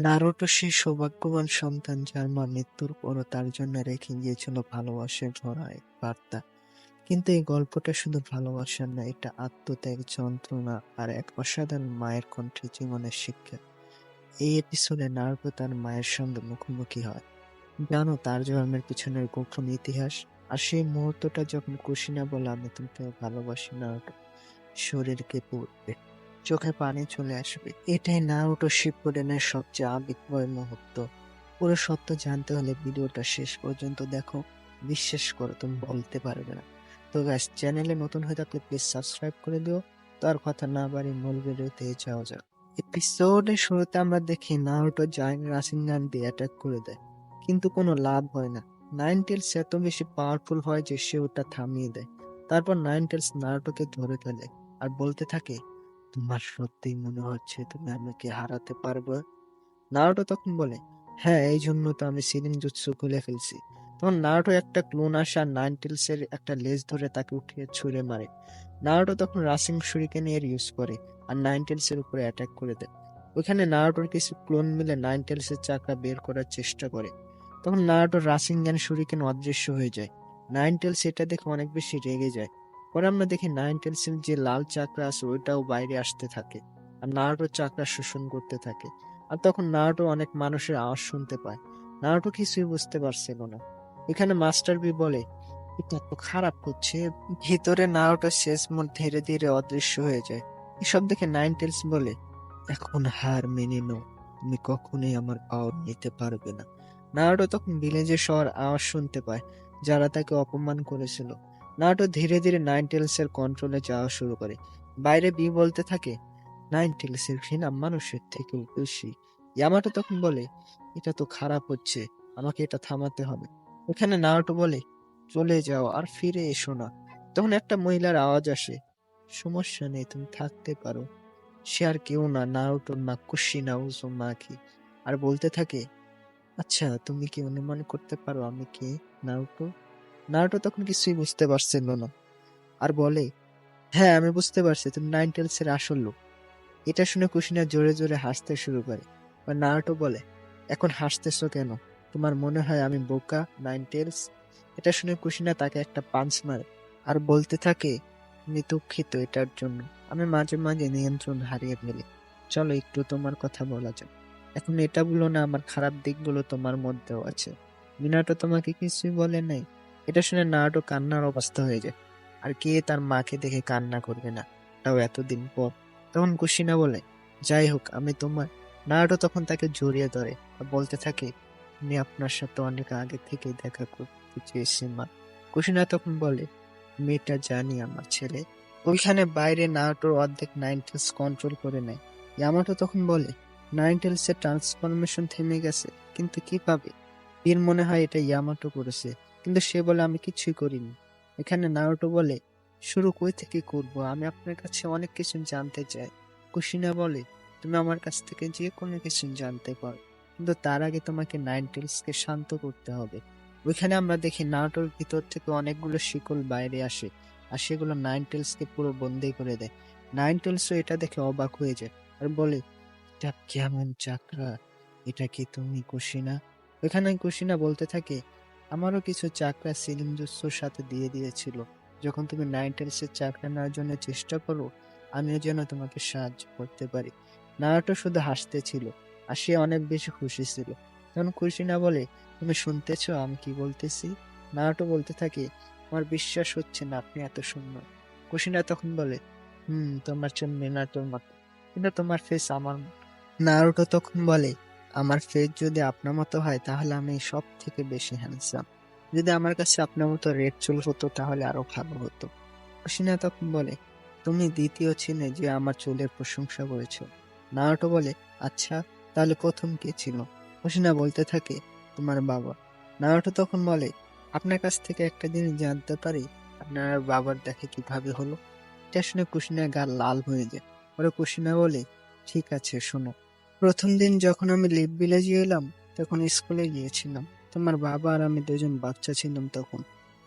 Naruto সেই সৌভাগ্যবান সন্তান যার মা মৃত্যুর পরও তার জন্য রেখে গিয়েছিল ভালোবাসার ভরা এক বার্তা। কিন্তু এই গল্পটা শুধু ভালোবাসার না, এটা আত্মত্যাগ, যন্ত্রণা আর এক অসাধারণ মায়ের কণ্ঠে জীবনের শিক্ষা। এই এপিসোডে নারুটো তার মায়ের সঙ্গে মুখোমুখি হয়। জানো, তার জন্মের পিছনের গোপন ইতিহাস আর সেই মুহূর্তটা যখন কুশিনা বলে আমি তোমাকে ভালোবাসি, নারুটো। শরীর কেঁপে চোখে পানি চলে আসবে। এটাই নারুটো শিবপুরেনের সবচেয়ে আবেগময় মুহূর্ত। পুরো সত্য জানতে হলে ভিডিওটা শেষ পর্যন্ত দেখো। বিশ্বাস করো, তুমি বলতে পারবে না। তো গ্যাস চ্যানেলে নতুন হয়ে থাকলে প্লিজ সাবস্ক্রাইব করে দিও। তার কথা না বাড়ি মূল ভিডিওতে যাওয়া যাক। এপিসোডের শুরুতে আমরা দেখি নারুটো জাইন রাসিনগান দিয়ে অ্যাটাক করে দেয়। কিন্তু কোনো লাভ হয় না। নাইন টেলস এত বেশি পাওয়ারফুল হয় যে সে ওটা থামিয়ে দেয়। তারপর নাইন টেলস নারুটোকে ধরে ফেলে। আর বলতে থাকে তোমার সত্যিই মনে হচ্ছে তুমি আমাকে হারাতে পারবে? নারুটো তখন বলে হ্যাঁ এই জন্য তো আমি সিলিং জুৎসু খুলে ফেলছি। তখন নারুটো একটা ক্লোন আসা নাইন টেলস এর একটা লেজ ধরে তাকে উঠিয়ে ছুঁড়ে মারে। নারুটো তখন রাসিং শুরিকেন এর ইউজ করে আর নাইন টেলস এর উপরে অ্যাটাক করে দেয়। ওইখানে নারুটোর কিছু ক্লোন মিলে নাইন টেলস এর চাকা বের করার চেষ্টা করে। তখন নারুটোর রাসিং জ্ঞান শুরিকেন অদৃশ্য হয়ে যায়। নাইন টেলস এটা দেখে অনেক বেশি রেগে যায়। পরে আমরা দেখি নাইন টেলসের যে লাল চাকরা আছে, ওইটাও বাইরে আসতে থাকে আর নারুটোর চাকরা শোষণ করতে থাকে। আর তখন নারুটো অনেক মানুষের আওয়াজ শুনতে পায়। নারুটো কিছুই বুঝতে পারছিল না। এখানে মাস্টার বি বলে, এটা তো খারাপ হচ্ছে। ভিতরে নারুটো শেষ মোড় ধীরে ধীরে অদৃশ্য হয়ে যায়। এসব দেখে নাইন টেলস বলে, এখন হার মেনে নাও। তুমি কখনোই আমার পাওয়ার নিতে পারবে না। নারুটো তখন ভিলেজের শহর আওয়াজ শুনতে পায়, যারা তাকে অপমান করেছিল। নারুটো ধীরে ধীরে নাইন টেলস এর কন্ট্রোলে যাওয়া শুরু করে। বাইরে বি বলতে থাকে নাইন টেলস এর ঘৃণা মানুষের থেকেও বেশি। ইয়ামাটো তখন বলে, এটা তো খারাপ হচ্ছে, আমাকে এটা থামাতে হবে। এখানে নারুটো বলে, চলে যাও আর ফিরে এসো না। তখন একটা মহিলার আওয়াজ আসে, সমস্যা নেই, তুমি থাকতে পারো। সে আর কেউ না নারুটোর মা কুশিনা উজুমাকি আর বলতে থাকে আচ্ছা তুমি কি অনুমান করতে পারো আমি কে নারুটো নারুটো তখন কিছুই বুঝতে পারছিল না। আর বলে হ্যাঁ আমি বুঝতে পারছি, তুমি নাইন টেলস এর আসল লোক। এটা শুনে কুশিনা জোরে জোরে হাসতে শুরু করে। আর নারুটো বলে, এখন হাসতেছো কেন? তোমার মনে হয় আমি বোকা নাইন টেলস এটা শুনে কুশিনা তাকে একটা পাঞ্চ মারে আর বলতে থাকে আমি দুঃখিত এটার জন্য। আমি মাঝে মাঝে নিয়ন্ত্রণ হারিয়ে ফেলি। চলো একটু তোমার কথা বলা যাক। এখন এটা বলো না, আমার খারাপ দিকগুলো তোমার মধ্যেও আছে। মিনাটো তোমাকে কিছুই বলে নাই। এটা শুনে নাটো কান্নার অবস্থা হয়ে যায়। আর কে তার মাকে দেখে কান্না করবে না? তাও এতদিন পর। তখন কুশিনা বলে, যাই হোক, আমি তোমার নাটো তখন তাকে জড়িয়ে ধরে আর বলতে থাকে, আমি আপনার সাথে অনেক আগে থেকে দেখা করতে চেয়েছি, মা। কুশিনা তখন বলে আমি এটা জানি আমার ছেলে। ওইখানে বাইরে নাটোর অর্ধেক নাইনটেলস কন্ট্রোল করে নেয়। ইয়ামাটো তখন বলে নাইনটেলস এর ট্রান্সফরমেশন থেমে গেছে, কিন্তু কীভাবে বীর মনে হয় এটা ইয়ামাটো করেছে। কিন্তু সে বলে, আমি কিছুই করিনি। এখানে নারুটো বলে, শুরু কই থেকে করব? আমি আপনার কাছে অনেক কিছু জানতে চাই। কুশিনা বলে, তুমি আমার কাছ থেকে যে কোনো কিছু জানতে পারো। কিন্তু তার আগে তোমাকে নাইন কে শান্ত করতে হবে। ওইখানে আমরা দেখি নারুটোর ভিতর থেকে অনেকগুলো শিকল বাইরে আসে আর সেগুলো নাইন কে পুরো বন্দি করে দেয়। নাইন টেলসও এটা দেখে অবাক হয়ে যায় আর বলে, এটা কেমন চাকরা? এটা কি তুমি কুশিনা? ওইখানে কুশিনা বলতে থাকে আমারও কিছু চাকরা সিলিম জুসুর সাথে দিয়ে দিয়েছিল। যখন তুমি নাইন টেলসের চাকরা নেওয়ার জন্য চেষ্টা করো, আমিও যেন তোমাকে সাহায্য করতে পারি। নারাটো শুধু হাসতে ছিল, আর সে অনেক বেশি খুশি ছিল। তখন খুশি না বলে, তুমি শুনতেছ আমি কি বলতেছি? নারাটো বলতে থাকে, আমার বিশ্বাস হচ্ছে না আপনি এত সুন্দর। কুশিনা তখন বলে, হুম, তোমার চুল মিনাটোর মতো। কিন্তু তোমার ফেস আমার নারুটো তখন বলে আমার ফেস যদি আপনার মতো হয়, তাহলে আমি সব থেকে বেশি হ্যান্ডসাম যদি আমার কাছে আপনার মতো রেড চুল হতো, তাহলে আরও ভালো হতো। কুশিনা তখন বলে, তুমি দ্বিতীয় ছিলে যে আমার চুলের প্রশংসা করেছ? নারুটো বলে আচ্ছা তাহলে প্রথম কে ছিল? কুশিনা বলতে থাকে, তোমার বাবা। নারুটো তখন বলে, আপনার কাছ থেকে একটা জিনিস জানতে পারি, আপনার বাবার দেখে কীভাবে হলো? এটা শুনে কুশিনার গা লাল হয়ে যায়। পরে কুশিনা বলে, ঠিক আছে, শোনো প্রথম দিন যখন আমি লিপ ভিলেজে এলাম, তখন স্কুলে গিয়েছিলাম। তোমার বাবা আর আমি দুজন বাচ্চা ছিলাম তখন।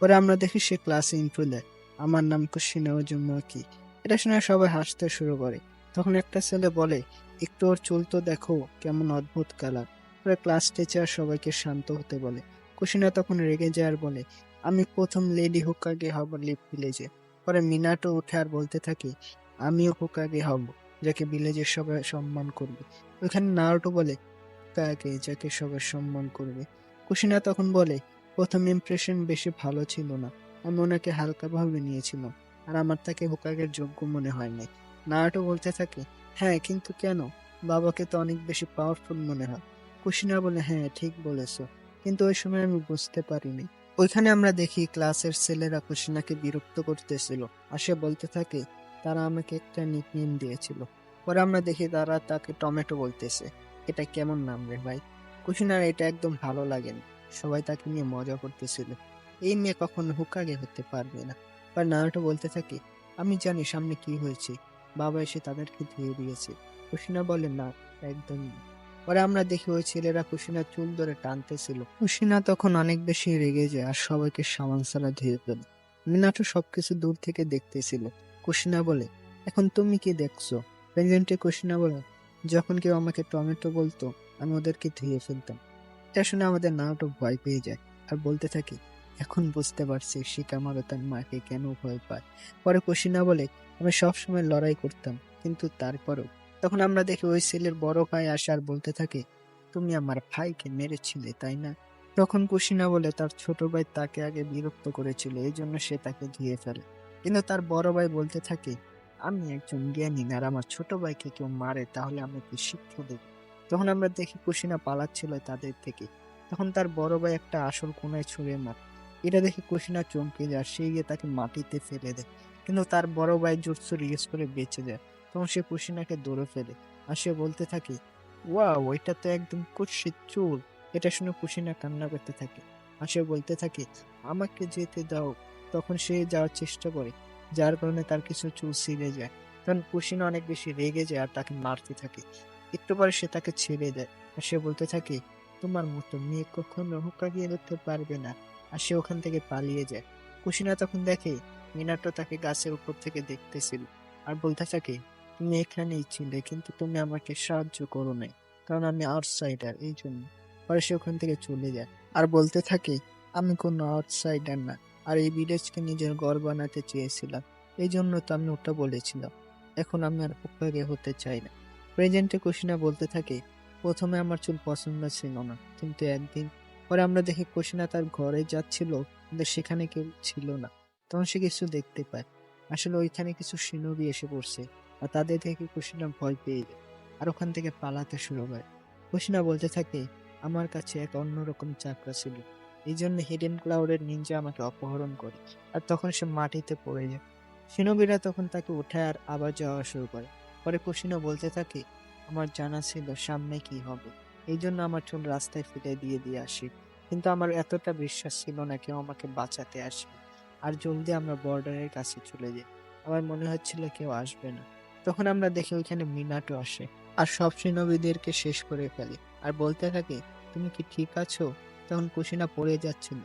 পরে আমরা দেখি সে ক্লাসে ইন্ট্রো দেয়। আমার নাম কুশিনা ওজুমাকি এটা শুনে সবাই হাসতে শুরু করে। তখন একটা ছেলে বলে, একটু ওর চুল তো দেখো, কেমন অদ্ভুত কালার পরে ক্লাস টিচার সবাইকে শান্ত হতে বলে। কুশিনা তখন রেগে যায় আর বলে, আমি প্রথম লেডি হুকাগে হব লিপ ভিলেজে। পরে মিনাটো উঠে আর বলতে থাকি, আমিও হুকাগে হব। যাকে ভিলেজের সবাই সম্মান করবে। ওখানে নারুটো বলে হুকাগে যাকে সবাই সম্মান করবে? কুশিনা তখন বলে, প্রথম ইমপ্রেশন বেশি ভালো ছিল না। আমি ওনাকে হালকাভাবে নিয়েছিলাম, আর আমার তাকে হুকাগের যোগ্য মনে হয় নাই। নারুটো বলতে থাকে হ্যাঁ কিন্তু কেন? বাবাকে তো অনেক বেশি পাওয়ারফুল মনে হয়। কুশিনা বলে হ্যাঁ ঠিক বলেছ, কিন্তু ওই সময় আমি বুঝতে পারিনি। ওইখানে আমরা দেখি, ক্লাসের ছেলেরা কুশিনাকে বিরক্ত করতেছিল, আর সে বলতে থাকে তারা আমাকে একটা নিকনেম দিয়েছিল। পরে আমরা দেখি তারা তাকে টমেটো বলতেছে। এটা কেমন নাম রে ভাই? কুশিনার এটা একদম ভালো লাগেনি। সবাই তাকে নিয়ে মজা করতেছিল। এই মেয়ে কখনো হুকাগে হতে পারবে না। বা নারুটো বলতে থাকে, আমি জানি সামনে কি হয়েছে। বাবা এসে তাদেরকে ধুয়ে দিয়েছে। কুশিনা বলে, না, একদম পরে আমরা দেখি ওই ছেলেরা কুশিনার চুল ধরে টানতেছিল। কুশিনা তখন অনেক বেশি রেগে যায় আর সবাইকে সামান সারা ধুয়ে ফেলে। মিনাটো সবকিছু দূর থেকে দেখতেছিল। কুশিনা বলে, এখন তুমি কি দেখছ? প্রেজেন্টে কুশিনা বলে, যখন কেউ আমাকে টমেটো বলতো, আমি ওদেরকে ধুয়ে ফেলতাম। এটা শুনে আমাদের নাটক ভয় পেয়ে যায় আর বলতে থাকি, এখন বুঝতে পারছি শিকামারও তার মাকে কেন ভয় পায়। পরে কুশিনা বলে, আমি সবসময় লড়াই করতাম, কিন্তু তারপরও তখন আমরা দেখি ওই ছেলের বড় ভাই আসে আর বলতে থাকে, তুমি আমার ভাইকে মেরেছিলে, তাই না? তখন কুশিনা বলে, তার ছোট ভাই তাকে আগে বিরক্ত করেছিল, এই জন্য সে তাকে ধুয়ে ফেলে। কিন্তু তার বড় ভাই বলতে থাকে, আমি একজন জ্ঞানী, আর আমার ছোট ভাইকে কেউ মারে, তাহলে আমাকে শিক্ষা দেবে। তখন আমরা দেখি কুশিনা পালাচ্ছিল তাদের থেকে। তখন তার বড় ভাই একটা আসল কোনায় ছুঁড়ে মার। এটা দেখে কুশিনা চমকে যায় সে গিয়ে তাকে মাটিতে ফেলে দেয়। কিন্তু তার বড় ভাই জুটসু রিয়েস করে বেঁচে যায়। তখন সে কুশিনাকে দৌড়ে ফেলে, আর সে বলতে থাকে ওয়া ওইটা তো একদম কুৎসিত চুল। এটা শুনে কুশিনা কান্না করতে থাকে, আর সে বলতে থাকে, আমাকে যেতে দাও তখন সে যাওয়ার চেষ্টা করে, যার কারণে তার কিছু চুল ছিঁড়ে যায়। তখন কুশিনা অনেক বেশি রেগে যায় আর তাকে মারতে থাকে। একটু পরে সে তাকে ছেড়ে দেয় আর সে বলতে থাকে, তোমার মতো মেয়ে কখনো হুক্কা গিয়ে ধরতে পারবে না। আর সে ওখান থেকে পালিয়ে যায়। কুশিনা তখন দেখে মিনাটো তাকে গাছের উপর থেকে দেখতেছিল আর বলতে থাকে, তুমি এখানেই ছিলে, কিন্তু তুমি আমাকে সাহায্য করো নাই, কারণ আমি আউটসাইডার এই জন্য। পরে সে ওখান থেকে চলে যায় আর বলতে থাকে, আমি কোনো আউটসাইডার না। আর এই ভিলেজকে নিজের ঘর বানাতে চেয়েছিলাম। এই জন্য তো আমি ওটা বলেছিলাম এখন আমি আর উপকারে হতে চাই না। প্রেজেন্টে কুশিনা বলতে থাকে, প্রথমে আমার চুল পছন্দ ছিল না, কিন্তু একদিন পরে আমরা দেখি কুশিনা তার ঘরে যাচ্ছিল, কিন্তু সেখানে কেউ ছিল না। তখন সে কিছু দেখতে পায়। আসলে ওইখানে কিছু সিনবি এসে পড়ছে, আর তাদের থেকে কুশিনা ভয় পেয়ে যায়, আর ওখান থেকে পালাতে শুরু করে। কুশিনা বলতে থাকে, আমার কাছে এক অন্যরকম চাকরা ছিল এই জন্য হিডেন ক্লাউডের নিনজা আমাকে অপহরণ করে। আর তখন সে মাটিতে পড়ে যায়। সিনবিরা তখন তাকে উঠায় আর আবার যাওয়া শুরু করে। পরে কুশিনা বলতে থাকে, আমার জানা ছিল সামনে কি হবে। এই জন্য আমার চুল রাস্তায় ফেলে দিয়ে দিয়ে আসি। কিন্তু আমার এতটা বিশ্বাস ছিল না কেউ আমাকে বাঁচাতে আসবে। আর জলদি আমরা বর্ডারের কাছে চলে যাই। আমার মনে হচ্ছিল কেউ আসবে না। তখন আমরা দেখি ওইখানে মিনাটো আসে। আর সব সিনবিদেরকে শেষ করে ফেলে। আর বলতে থাকে, তুমি কি ঠিক আছো? তখন কুশিনা পড়ে যাচ্ছিল।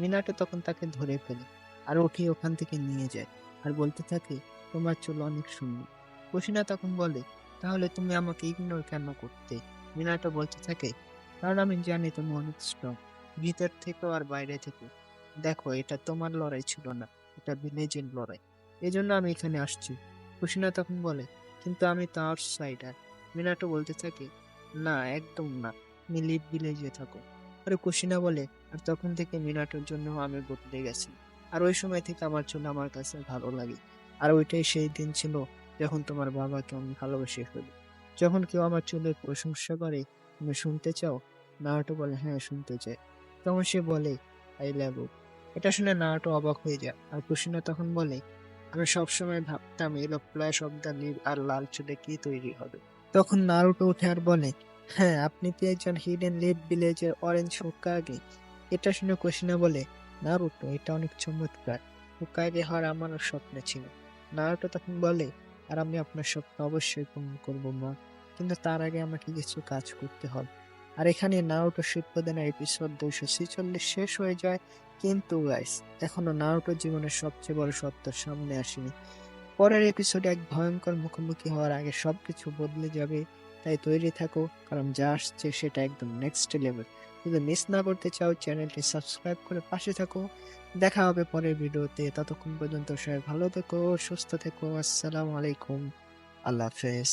মিনাটা তখন তাকে ধরে ফেলে আর ওকে ওখান থেকে নিয়ে যায় আর বলতে থাকে, তোমার চুল অনেক সুন্দর। কুশিনা তখন বলে, তাহলে তুমি আমাকে ইগনোর কেন করতে? মিনাটা বলতে থাকে, কারণ আমি জানি তুমি অনেক স্ট্রং ভিতর থেকেও আর বাইরে থেকে দেখো, এটা তোমার লড়াই ছিল না, এটা ভিলেজের লড়াই। এই জন্য আমি এখানে আসছি। কুশিনা তখন বলে, কিন্তু আমি তো আউটসাইডার মিনাটো বলতে থাকে, না, একদম না। তুমি ভিলেজে থাকো। আরে কুশিনা বলে? আর তখন থেকে মিনাটোর জন্য আমি বদলে গেছি। আর ওই সময় থেকে আমার চুল আমার কাছে ভালো লাগে। আর ওইটাই সেই দিন ছিল যখন তোমার বাবাকে আমি ভালোবেসে ফেলি। যখন কেউ আমার চুলের প্রশংসা করে, তুমি শুনতে চাও? নাহাটো বলে হ্যাঁ শুনতে চাই। তখন সে বলে, আই লাভ ইউ। এটা শুনে নাহাটো অবাক হয়ে যায়। আর কুশিনা তখন বলে, আমি সবসময় ভাবতাম এলো ফ্ল্যাশ অফ দ্য নীল আর লাল চুলে কি তৈরি হবে? তখন নারুটো উঠে আর বলে হ্যাঁ আপনি তো একজন হিডেন লিভ ভিলেজের অরেঞ্জ হোকাগে এটা শুনে কুশিনা বলে, নারুটো, এটা অনেক চমৎকার। হোকাগে হওয়ার আমারও স্বপ্ন ছিল। নারুটো তখন বলে, আর আমি আপনার স্বপ্ন অবশ্যই পূরণ করব, মা। কিন্তু তার আগে আমাকে কিছু কাজ করতে হবে। আর এখানে নারুটো শিল্পদানের এপিসোড দুইশো ছেচল্লিশ শেষ হয়ে যায়। কিন্তু গাইস এখনও নারুটোর জীবনের সবচেয়ে বড় সত্য সামনে আসেনি। পরের এপিসোডে এক ভয়ঙ্কর মুখোমুখি হওয়ার আগে সব কিছু বদলে যাবে, তাই তৈরি থাকো, কারণ যা আসছে সেটা একদম নেক্সট লেভেল যদি মিস না করতে চাও চ্যানেলটি সাবস্ক্রাইব করে পাশে থাকো। দেখা হবে পরের ভিডিওতে ততক্ষণ পর্যন্ত সবাই ভালো থেকো, সুস্থ থেকো। আসসালামু আলাইকুম। আল্লাহ হাফেজ।